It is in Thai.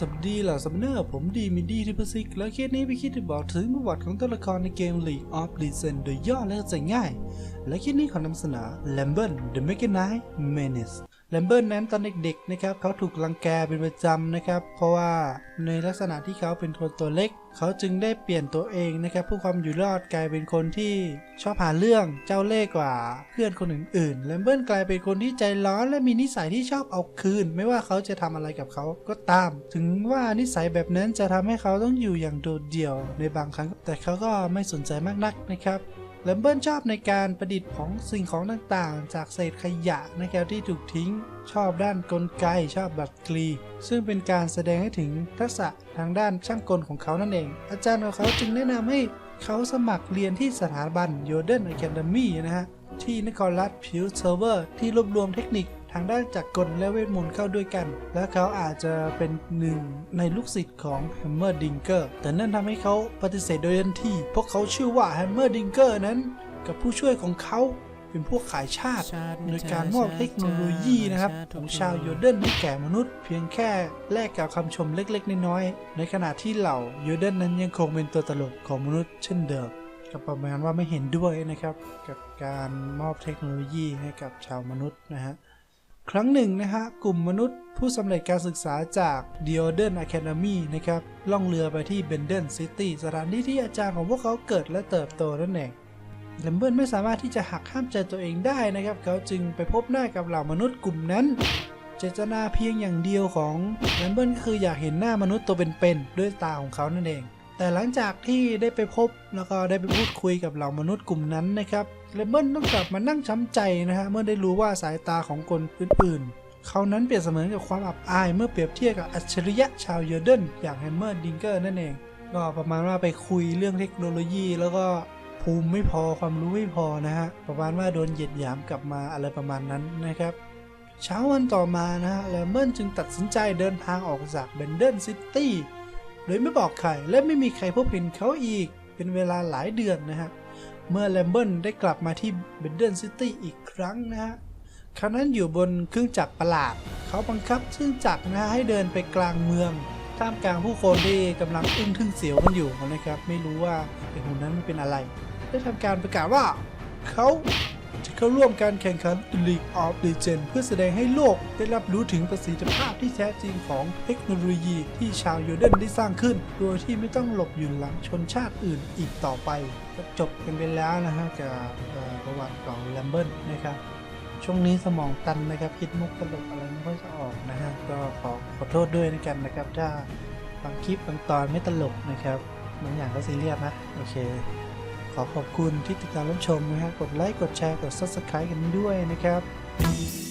สวัสดีเหล่าซัมเนอร์ ผมดีมิดีทิพซิก แล้วเคสนี้พี่คิดจะบอกถึงประวัติของตัวละครในเกม League of Legends โดยย่อและใจง่าย และเคสนี้ขอนำเสนอ Lambert the Mechanite Menace แลมเบิร์นนั้นตอนเด็กๆนะครับเขาถูกรังแกเป็นประจำนะครับ เพราะว่าในลักษณะที่เขาเป็นคนตัวเล็ก เขาจึงได้เปลี่ยนตัวเองนะครับเพื่อความอยู่รอดกลายเป็นคนที่ชอบหาเรื่องเจ้าเล่ห์กว่าเพื่อนคนอื่นๆแลมเบิร์นกลายเป็นคนที่ใจร้อนและมีนิสัยที่ชอบเอาคืน ไม่ว่าเขาจะทำอะไรกับเขาก็ตาม ถึงว่านิสัยแบบนั้นจะทำให้เขาต้องอยู่อย่างโดดเดี่ยวในบางครั้ง แต่เขาก็ไม่สนใจมากนักนะครับ แลมเบิร์นชอบในการประดิษฐ์ของสิ่งของต่างๆ จากเศษขยะนะครับที่ถูกทิ้ง ชอบด้านกลไกชอบบัตรกรี ซึ่งเป็นการแสดงให้ถึงทักษะทางด้านช่างกลของเขานั่นเอง อาจารย์ของเขาจึงแนะนำให้เขาสมัครเรียนที่สถาบันโยเดนอะคาเดมีนะฮะที่นครรัฐพิวเซอร์เวอร์ที่รวบรวมเทคนิค ทางด้านจักรกลและเวทมนต์เข้าด้วยกัน และเขาอาจจะเป็นหนึ่งในลูกศิษย์ของ Hammer Dinger แต่นั่นทำให้เขาปฏิเสธโดยทันทีเพราะเขาเชื่อว่า Hammer Dinger นั้น กับผู้ช่วยของเขาเป็นพวกขายชาติโดยการมอบเทคโนโลยีนะครับ ของชาวโยเดนให้แก่มนุษย์ เพียงแค่แลกกับคำชมเล็กๆ น้อยๆ ในขณะที่เหล่าโยเดนนั้นยังคงเป็นตัวตลกของมนุษย์เช่นเดิมก็ประมาณว่าไม่เห็นด้วยนะครับ กับการมอบเทคโนโลยีให้กับชาวมนุษย์นะฮะ ครั้งหนึ่งนะฮะกลุ่มมนุษย์ผู้สำเร็จการศึกษาจาก d i o d e n Academy นะครับล่องเรือไปที่ Benden City สถานที่ที่อาจารย์ของพวกเขาเกิดและเติบโตนั่นเองแลมเบิร์นไม่สามารถที่จะหักห้ามใจตัวเองได้นะครับ เขาจึงไปพบหน้ากับเหล่ามนุษย์กลุ่มนั้น เจตนาเพียงอย่างเดียวของแลมเบิร์นก็คืออยากเห็นหน้ามนุษย์ตัวเป็นๆด้วยตาของเขานั่นเอง แต่หลังจากที่ได้ไปพบแล้วก็ได้ไปพูดคุยกับเหล่ามนุษย์กลุ่มนั้นนะครับแลมเบิร์นต้องกลับมานั่งช้ำใจนะฮะเมื่อได้รู้ว่าสายตาของคนอื่นๆ เขานั้นเปรียบเสมือนกับความอับอายเมื่อเปรียบเทียบกับอัจฉริยะชาวเยอร์เดนอย่างแฮมเมอร์ดิงเกอร์นั่นเอง ก็ประมาณว่าไปคุยเรื่องเทคโนโลยี แล้วก็ภูมิไม่พอความรู้ไม่พอนะฮะประมาณว่าโดนเหยียดหยามกลับมาอะไรประมาณนั้นนะครับเช้าวันต่อมานะฮะแลมเบิร์นจึงตัดสินใจเดินทางออกจากเบนเดนซิตี้ โดยไม่บอกใครและไม่มีใครพบเห็นเขาอีก เป็นเวลาหลายเดือนนะฮะ เมื่อแลมเบิร์นได้กลับมาที่เบนเดนซิตี้อีกครั้งนะฮะครั้งนั้นอยู่บนเครื่องจักรประหลาด เขาบังคับเครื่องจักรนะฮะให้เดินไปกลางเมืองท่ามกลางผู้คนที่กำลังอึ้งทึ่งเสียวกันอยู่นะครับ ไม่รู้ว่าไอ้หุ่นนั้นมันเป็นอะไร ได้ทำการประกาศว่าเขา จะเข้าร่วมการแข่งขัน League of Legends เพื่อแสดงให้โลกได้รับรู้ถึงประสิทธิภาพที่แท้จริงของเทคโนโลยีที่ชาวโยเดนได้สร้างขึ้น โดยที่ไม่ต้องหลบอยู่หลังชนชาติอื่นอีกต่อไปก็จบกันไปแล้วนะฮะกับประวัติของแลมเบิร์นะครับช่วงนี้สมองตันนะครับ คิดมุกตลกอะไรไม่ค่อยจะออกนะฮะก็ขอขอโทษด้วยนะกันนะครับ ถ้าบางคลิปบางตอนไม่ตลกนะครับบางอย่างก็ซีเรียสนะ โอเค ขอขอบคุณที่ติดตามรับชมนะฮะกดไลค์กดแชร์กด subscribe กันด้วยนะครับ